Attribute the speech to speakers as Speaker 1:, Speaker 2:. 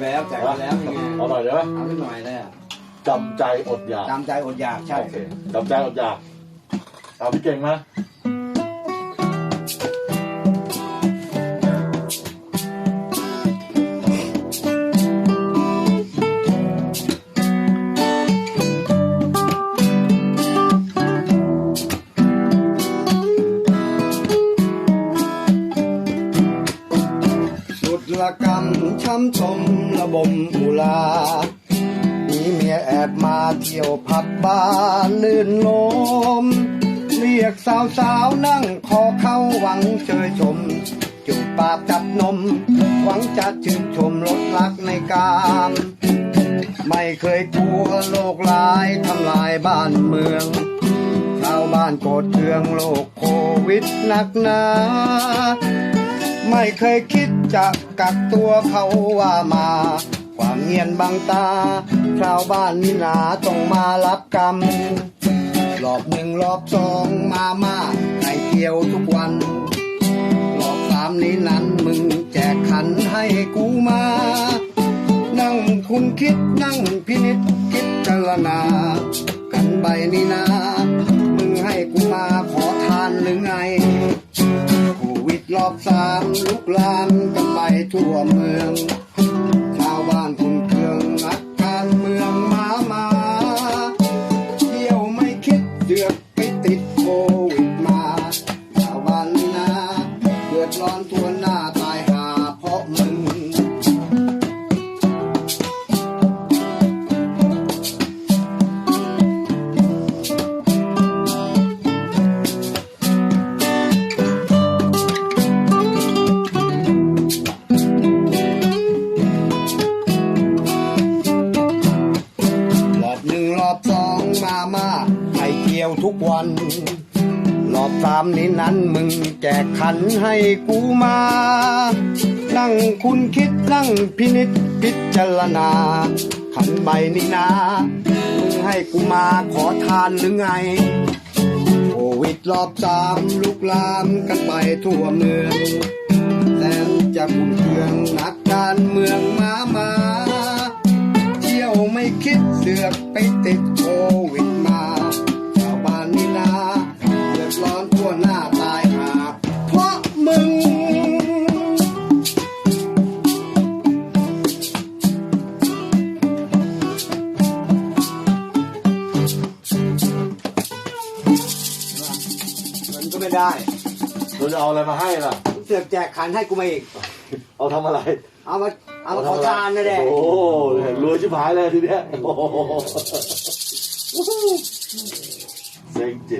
Speaker 1: ไปแล้วแจกไปแล้วยังไง
Speaker 2: เอาหน่อยได้ไหม
Speaker 1: เอาขึ้นหน่อยเลยอะ
Speaker 2: จำใจอดอยาก
Speaker 1: ตามใจอดอยากใช่
Speaker 2: โอเคจำใจอดอยากเอาพี่เก่งมา
Speaker 1: ช้ำชมระบมอุลามีเมียแอบมาเที่ยวผับบาร์ลื่นลม เรียกสาวสาวนั่งคอเข้าหวังเชยชม จูบปากจับนม หวังจะชื่นชมลดรักในกาม ไม่เคยกลัวโลกร้ายทำลายบ้านเมืองชาวบ้านโกรธเคืองโรคโควิดหนักหนา ไม่เคยคิด จะกักตัวเขาว่ามา ความเงียนบังตา ชาวบ้านนี่นาต้องมารับกรรมรอบหนึ่งรอบสองมามาให้เที่ยวทุกวัน รอบสามนี้นั้นมึงแจกขันให้กูมา นั่งคุณคิดนั่งพินิจคิดจรณา กันใบนี้นา มึงให้กูมาขอทานหรือไง รอบสามลุกลามกันไปทั่วเมือง ชาวบ้านคุณเครื่องนักการเมืองมามาเที่ยวไม่คิดเดือดไปติดโควิดมา ชาวบ้านน่าเดือดร้อนทั่วหน้า หนึ่งรอบสองมามาให้เกี่ยวทุกวันรอบสามนี้นั้นมึงแจกขันให้กูมา นั่งคุณคิดนั่งพินิจพิจารณา ขันใบนี้นามึงให้กูมาขอทานหรือไงโควิดรอบสามลุกลามกันไปทั่วเมืองแสนจะบุญเครื่องนักการเมืองมามา เที่ยวไม่คิดเสือกไปติด มันก็ไม่ได้
Speaker 2: เราจะเอาอะไรมาให้ล่ะ
Speaker 1: เสือกแจกขันให้กูมาอีก
Speaker 2: เอาทำอะไร
Speaker 1: เอามาเอามาขอทานนะเด็
Speaker 2: โอ้โหรวยชิบหายเลยทีเนี้ยโอ้โหเซ็งจิตเออ